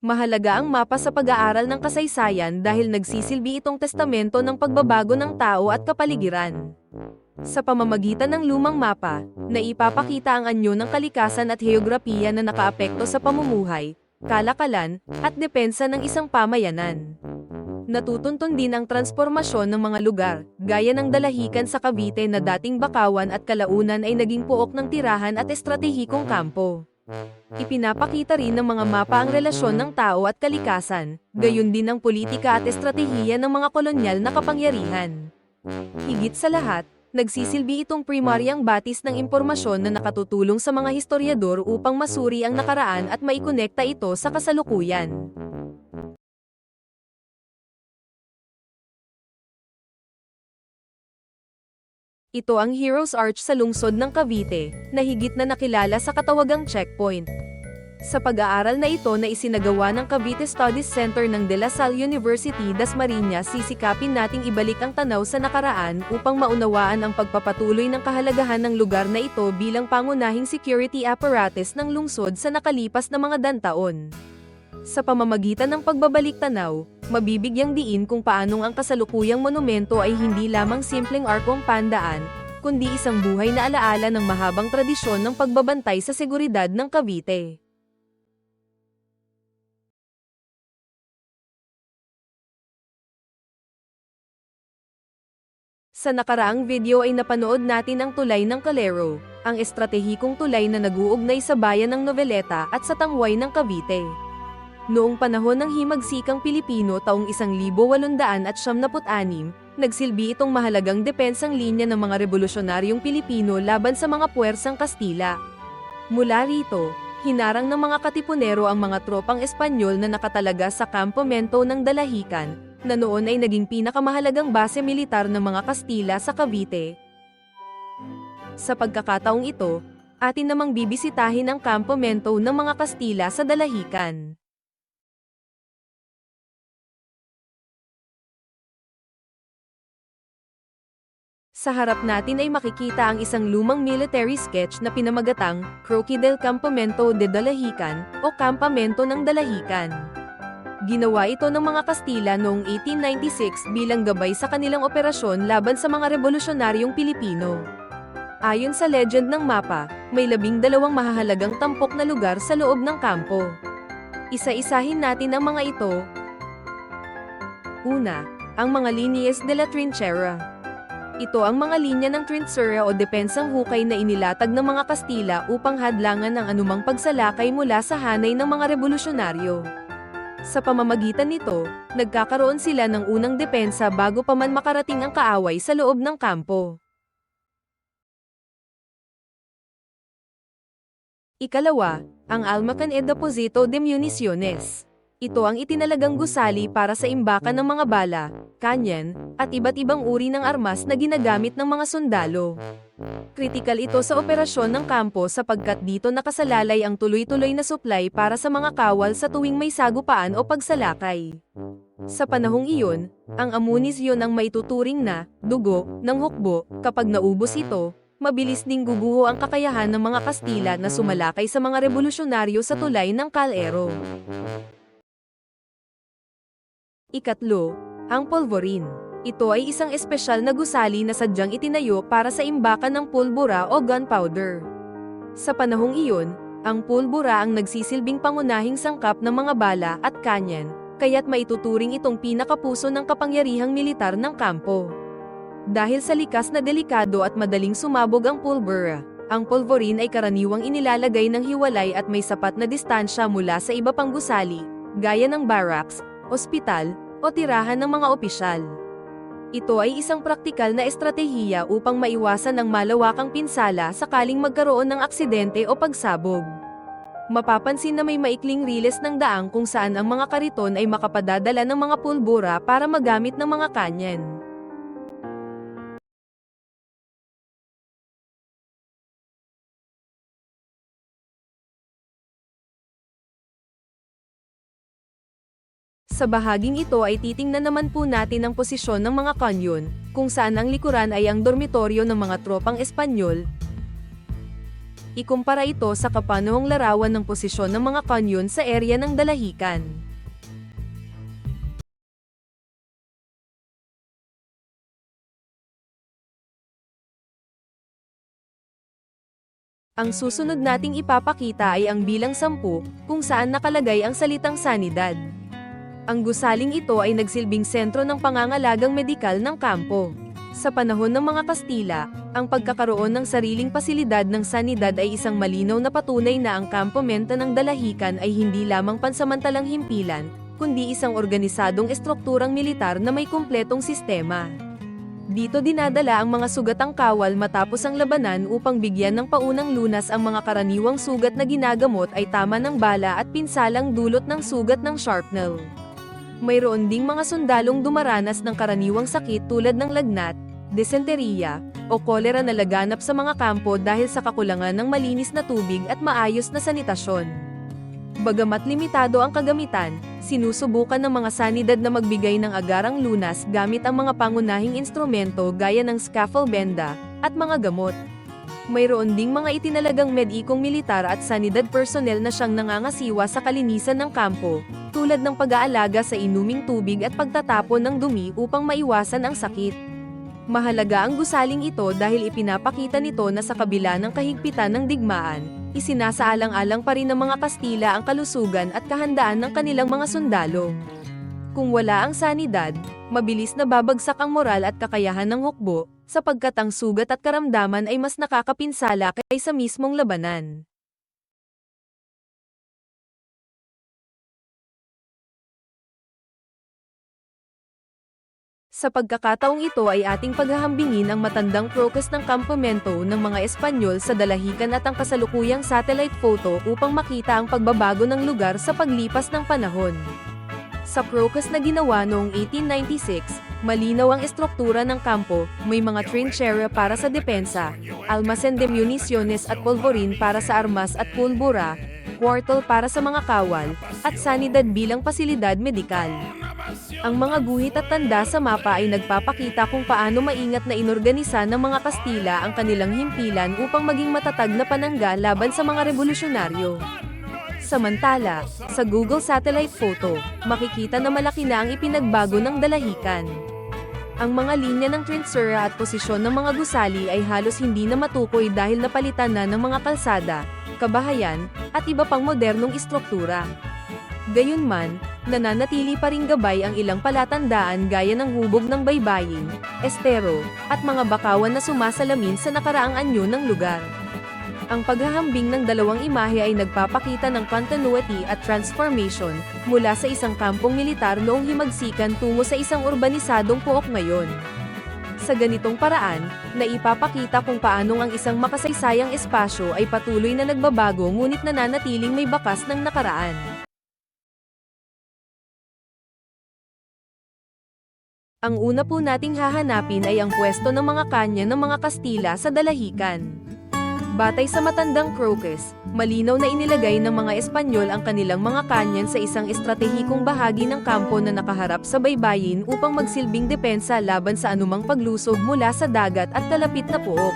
Mahalaga ang mapa sa pag-aaral ng kasaysayan dahil nagsisilbi itong testamento ng pagbabago ng tao at kapaligiran. Sa pamamagitan ng lumang mapa, naipapakita ang anyo ng kalikasan at heograpiya na nakaapekto sa pamumuhay, kalakalan, at depensa ng isang pamayanan. Natutuntun din ang transformasyon ng mga lugar, gaya ng dalahican sa Cavite na dating bakawan at kalaunan ay naging puok ng tirahan at estratehikong kampo. Ipinapakita rin ng mga mapa ang relasyon ng tao at kalikasan, gayon din ang politika at estratehiya ng mga kolonyal na kapangyarihan. Higit sa lahat, nagsisilbi itong primaryang batis ng impormasyon na nakatutulong sa mga historiador upang masuri ang nakaraan at maikonekta ito sa kasalukuyan. Ito ang Heroes Arch sa lungsod ng Cavite, na higit na nakilala sa katawagang checkpoint. Sa pag-aaral na ito na isinagawa ng Cavite Studies Center ng De La Salle University Dasmariñas sisikapin nating ibalik ang tanaw sa nakaraan upang maunawaan ang pagpapatuloy ng kahalagahan ng lugar na ito bilang pangunahing security apparatus ng lungsod sa nakalipas na mga dantaon. Sa pamamagitan ng pagbabalik tanaw, mabibigyang diin kung paanong ang kasalukuyang monumento ay hindi lamang simpleng arkong pandaan, kundi isang buhay na alaala ng mahabang tradisyon ng pagbabantay sa seguridad ng Cavite. Sa nakaraang video ay napanood natin ang tulay ng Calero, ang estratehikong tulay na naguugnay sa bayan ng Noveleta at sa tangway ng Cavite. Noong panahon ng himagsikang Pilipino taong 1876, nagsilbi itong mahalagang depensang linya ng mga revolusyonaryong Pilipino laban sa mga puwersang Kastila. Mula rito, hinarang ng mga katipunero ang mga tropang Espanyol na nakatalaga sa kampamento ng Dalahican, na noon ay naging pinakamahalagang base militar ng mga Kastila sa Cavite. Sa pagkakataong ito, atin namang bibisitahin ang kampamento ng mga Kastila sa Dalahican. Sa harap natin ay makikita ang isang lumang military sketch na pinamagatang Croquis del Campamento de Dalahican o Kampamento ng Dalahican. Ginawa ito ng mga Kastila noong 1896 bilang gabay sa kanilang operasyon laban sa mga revolusyonaryong Pilipino. Ayon sa legend ng mapa, may labing dalawang mahahalagang tampok na lugar sa loob ng kampo. Isa-isahin natin ang mga ito. Una, ang mga Linies de la Trinchera. Ito ang mga linya ng trinchera o depensang hukay na inilatag ng mga Kastila upang hadlangan ang anumang pagsalakay mula sa hanay ng mga revolusyonaryo. Sa pamamagitan nito, nagkakaroon sila ng unang depensa bago pa man makarating ang kaaway sa loob ng kampo. Ikalawa, ang Almacan e Deposito de Municiones. Ito ang itinalagang gusali para sa imbakan ng mga bala, kanyan, at iba't ibang uri ng armas na ginagamit ng mga sundalo. Kritikal ito sa operasyon ng kampo sapagkat dito nakasalalay ang tuloy-tuloy na supply para sa mga kawal sa tuwing may sagupaan o pagsalakay. Sa panahong iyon, ang amunisyon ang maituturing na dugo ng hukbo kapag naubos ito, mabilis ding guguho ang kakayahan ng mga Kastila na sumalakay sa mga revolusyonaryo sa tulay ng Calero. Ikatlo, ang polvorin. Ito ay isang espesyal na gusali na sadyang itinayo para sa imbakan ng pulbura o gunpowder. Sa panahong iyon, ang pulbura ang nagsisilbing pangunahing sangkap ng mga bala at kanyan, kaya't maituturing itong pinakapuso ng kapangyarihang militar ng kampo. Dahil sa likas na delikado at madaling sumabog ang pulbura, ang polvorin ay karaniwang inilalagay ng hiwalay at may sapat na distansya mula sa iba pang gusali, gaya ng barracks, ospital, o tirahan ng mga opisyal. Ito ay isang praktikal na estratehiya upang maiwasan ang malawakang pinsala sakaling magkaroon ng aksidente o pagsabog. Mapapansin na may maikling riles ng daang kung saan ang mga kariton ay makapadadala ng mga pulbura para magamit ng mga kanyan. Sa bahaging ito ay titingnan naman po natin ang posisyon ng mga kanyon, kung saan ang likuran ay ang dormitoryo ng mga tropang Espanyol, ikumpara ito sa kapanahong larawan ng posisyon ng mga kanyon sa area ng dalahican. Ang susunod nating ipapakita ay ang bilang sampu, kung saan nakalagay ang salitang sanidad. Ang gusaling ito ay nagsilbing sentro ng pangangalagang medikal ng kampo. Sa panahon ng mga Kastila, ang pagkakaroon ng sariling pasilidad ng sanidad ay isang malinaw na patunay na ang kampomento ng dalahican ay hindi lamang pansamantalang himpilan, kundi isang organisadong estrukturang militar na may kumpletong sistema. Dito dinadala ang mga sugatang kawal matapos ang labanan upang bigyan ng paunang lunas ang mga karaniwang sugat na ginagamot ay tama ng bala at pinsalang dulot ng sugat ng shrapnel. Mayroon ding mga sundalong dumaranas ng karaniwang sakit tulad ng lagnat, dysenteriya, o kolera na laganap sa mga kampo dahil sa kakulangan ng malinis na tubig at maayos na sanitasyon. Bagamat limitado ang kagamitan, sinusubukan ng mga sanidad na magbigay ng agarang lunas gamit ang mga pangunahing instrumento gaya ng scaffoldbenda at mga gamot. Mayroon ding mga itinalagang medikong militar at sanidad personnel na siyang nangangasiwa sa kalinisan ng kampo, tulad ng pag-aalaga sa inuming tubig at pagtatapon ng dumi upang maiwasan ang sakit. Mahalaga ang gusaling ito dahil ipinapakita nito na sa kabila ng kahigpitan ng digmaan, isinasaalang-alang pa rin ng mga Kastila ang kalusugan at kahandaan ng kanilang mga sundalo. Kung wala ang sanidad, mabilis na babagsak ang moral at kakayahan ng hukbo, sapagkat ang sugat at karamdaman ay mas nakakapinsala kaysa mismong labanan. Sa pagkakataong ito ay ating paghahambingin ang matandang crocus ng kampamento ng mga Espanyol sa Dalahican at ang kasalukuyang satellite photo upang makita ang pagbabago ng lugar sa paglipas ng panahon. Sa crocus na ginawa noong 1896, malinaw ang estruktura ng kampo, may mga trinchera para sa depensa, almacen de municiones at polvorin para sa armas at pulbura, kwartel para sa mga kawal, at sanidad bilang pasilidad medikal. Ang mga guhit at tanda sa mapa ay nagpapakita kung paano maingat na inorganisa ng mga Kastila ang kanilang himpilan upang maging matatag na panangga laban sa mga revolusyonaryo. Samantala, sa Google Satellite Photo, makikita na malaki na ang ipinagbago ng dalahican. Ang mga linya ng trinsura at posisyon ng mga gusali ay halos hindi na matukoy dahil napalitan na ng mga kalsada, kabahayan, at iba pang modernong istruktura. Gayunman, nananatili pa ring gabay ang ilang palatandaan gaya ng hubog ng baybayin, estero, at mga bakawan na sumasalamin sa nakaraang anyo ng lugar. Ang paghahambing ng dalawang imahe ay nagpapakita ng continuity at transformation mula sa isang kampong militar noong himagsikan tungo sa isang urbanisadong puok ngayon. Sa ganitong paraan, naipapakita kung paanong ang isang makasaysayang espasyo ay patuloy na nagbabago ngunit nananatiling may bakas ng nakaraan. Ang una po nating hahanapin ay ang pwesto ng mga kanya ng mga Kastila sa Dalahican. Batay sa matandang Crocus, malinaw na inilagay ng mga Espanyol ang kanilang mga kanyan sa isang estratehikong bahagi ng kampo na nakaharap sa baybayin upang magsilbing depensa laban sa anumang paglusog mula sa dagat at kalapit na puok.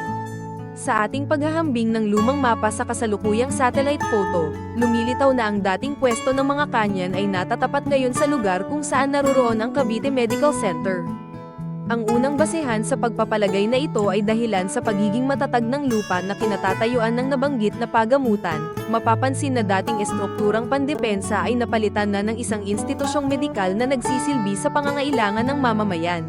Sa ating paghahambing ng lumang mapa sa kasalukuyang satellite photo, lumilitaw na ang dating pwesto ng mga kanyan ay natatapat ngayon sa lugar kung saan naroroon ang Cavite Medical Center. Ang unang basehan sa pagpapalagay na ito ay dahilan sa pagiging matatag ng lupa na kinatatayuan ng nabanggit na pagamutan, mapapansin na dating estrukturang pandepensa ay napalitan na ng isang institusyong medikal na nagsisilbi sa pangangailangan ng mamamayan.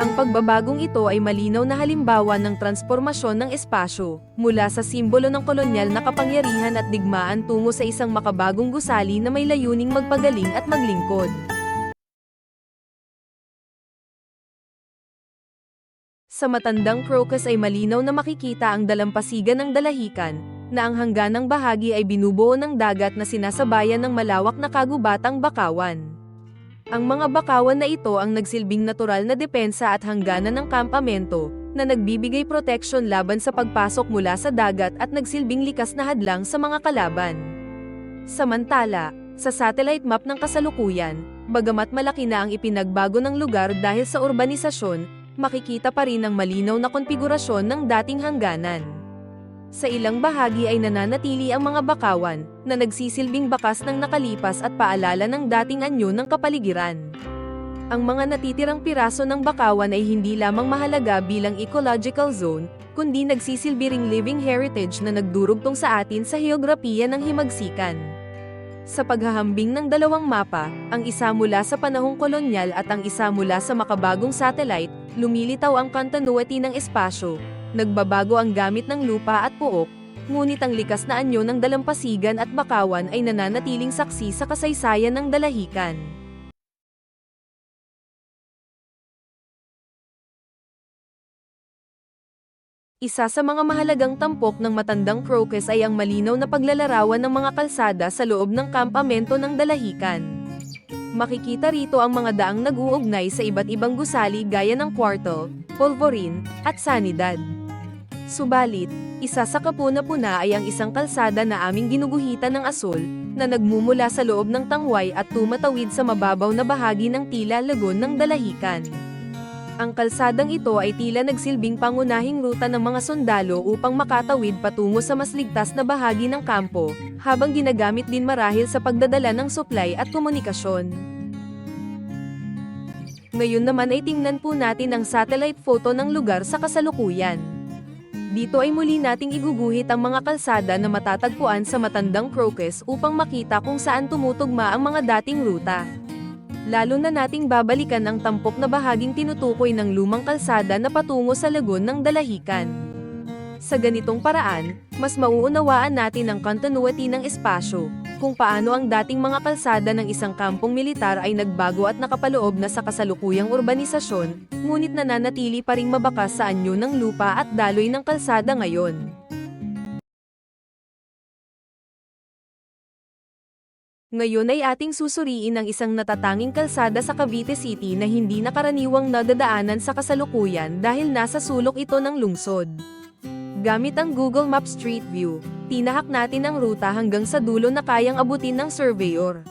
Ang pagbabagong ito ay malinaw na halimbawa ng transformasyon ng espasyo, mula sa simbolo ng kolonyal na kapangyarihan at digmaan tungo sa isang makabagong gusali na may layuning magpagaling at maglingkod. Sa matandang crocus ay malinaw na makikita ang dalampasigan ng dalahican, na ang hangganang bahagi ay binubuo ng dagat na sinasabayan ng malawak na kagubatang bakawan. Ang mga bakawan na ito ang nagsilbing natural na depensa at hangganan ng kampamento, na nagbibigay proteksyon laban sa pagpasok mula sa dagat at nagsilbing likas na hadlang sa mga kalaban. Samantala, sa satellite map ng kasalukuyan, bagamat malaki na ang ipinagbago ng lugar dahil sa urbanisasyon, makikita pa rin ang malinaw na konfigurasyon ng dating hangganan. Sa ilang bahagi ay nananatili ang mga bakawan, na nagsisilbing bakas ng nakalipas at paalala ng dating anyo ng kapaligiran. Ang mga natitirang piraso ng bakawan ay hindi lamang mahalaga bilang ecological zone, kundi nagsisilbi ring living heritage na nagdurugtong sa atin sa heograpiya ng himagsikan. Sa paghahambing ng dalawang mapa, ang isa mula sa panahong kolonyal at ang isa mula sa makabagong satellite, lumilitaw ang continuity ng espasyo. Nagbabago ang gamit ng lupa at puok, ngunit ang likas na anyo ng dalampasigan at bakawan ay nananatiling saksi sa kasaysayan ng dalahican. Isa sa mga mahalagang tampok ng matandang crocus ay ang malinaw na paglalarawan ng mga kalsada sa loob ng kampamento ng dalahikan. Makikita rito ang mga daang nag-uugnay sa iba't ibang gusali gaya ng kwarto, polvorin, at sanidad. Subalit, isa sa kapuna-puna ay ang isang kalsada na aming ginuguhitan ng asol, na nagmumula sa loob ng tangway at tumatawid sa mababaw na bahagi ng tila lagon ng dalahican. Ang kalsadang ito ay tila nagsilbing pangunahing ruta ng mga sundalo upang makatawid patungo sa mas ligtas na bahagi ng kampo, habang ginagamit din marahil sa pagdadala ng supply at komunikasyon. Ngayon naman ay tingnan po natin ang satellite photo ng lugar sa kasalukuyan. Dito ay muli nating iguguhit ang mga kalsada na matatagpuan sa matandang crocus upang makita kung saan tumutugma ang mga dating ruta. Lalo na nating babalikan ang tampok na bahaging tinutukoy ng lumang kalsada na patungo sa lagon ng dalahican. Sa ganitong paraan, mas mauunawaan natin ang continuity ng espasyo, kung paano ang dating mga kalsada ng isang kampong militar ay nagbago at nakapaloob na sa kasalukuyang urbanisasyon, ngunit nananatili pa ring mabakas sa anyo ng lupa at daloy ng kalsada ngayon. Ngayon ay ating susuriin ang isang natatanging kalsada sa Cavite City na hindi nakaraniwang nadadaanan sa kasalukuyan dahil nasa sulok ito ng lungsod. Gamit ang Google Maps Street View, tinahak natin ang ruta hanggang sa dulo na kayang abutin ng surveyor.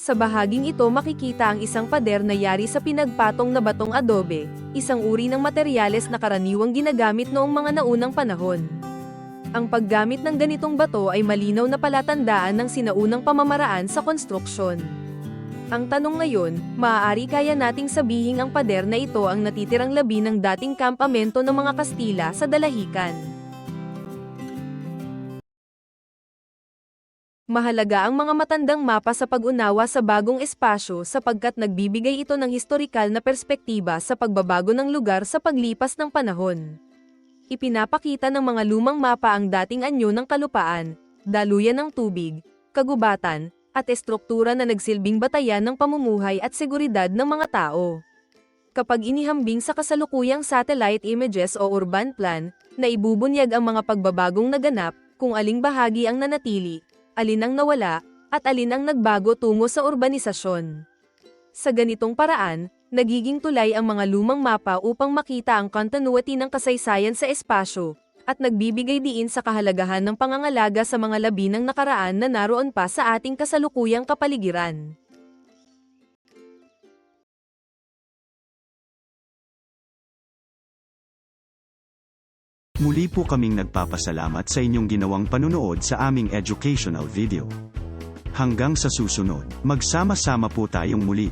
Sa bahaging ito makikita ang isang pader na yari sa pinagpatong na batong adobe, isang uri ng materyales na karaniwang ginagamit noong mga naunang panahon. Ang paggamit ng ganitong bato ay malinaw na palatandaan ng sinaunang pamamaraan sa konstruksyon. Ang tanong ngayon, maaari kaya nating sabihing ang pader na ito ang natitirang labi ng dating kampamento ng mga Kastila sa Dalahican. Mahalaga ang mga matandang mapa sa pag-unawa sa bagong espasyo sapagkat nagbibigay ito ng historikal na perspektiba sa pagbabago ng lugar sa paglipas ng panahon ipinapakita ng mga lumang mapa ang dating anyo ng kalupaan, daluyan ng tubig, kagubatan, at estruktura na nagsilbing batayan ng pamumuhay at seguridad ng mga tao. Kapag inihambing sa kasalukuyang satellite images o urban plan, na ibubunyag ang mga pagbabagong naganap, kung aling bahagi ang nanatili, alin ang nawala, at alin ang nagbago tungo sa urbanisasyon. Sa ganitong paraan, nagiging tulay ang mga lumang mapa upang makita ang continuity ng kasaysayan sa espasyo, at nagbibigay diin sa kahalagahan ng pangangalaga sa mga labi ng nakaraan na naroon pa sa ating kasalukuyang kapaligiran. Muli po kaming nagpapasalamat sa inyong ginawang panunood sa aming educational video. Hanggang sa susunod, magsama-sama po tayong muli.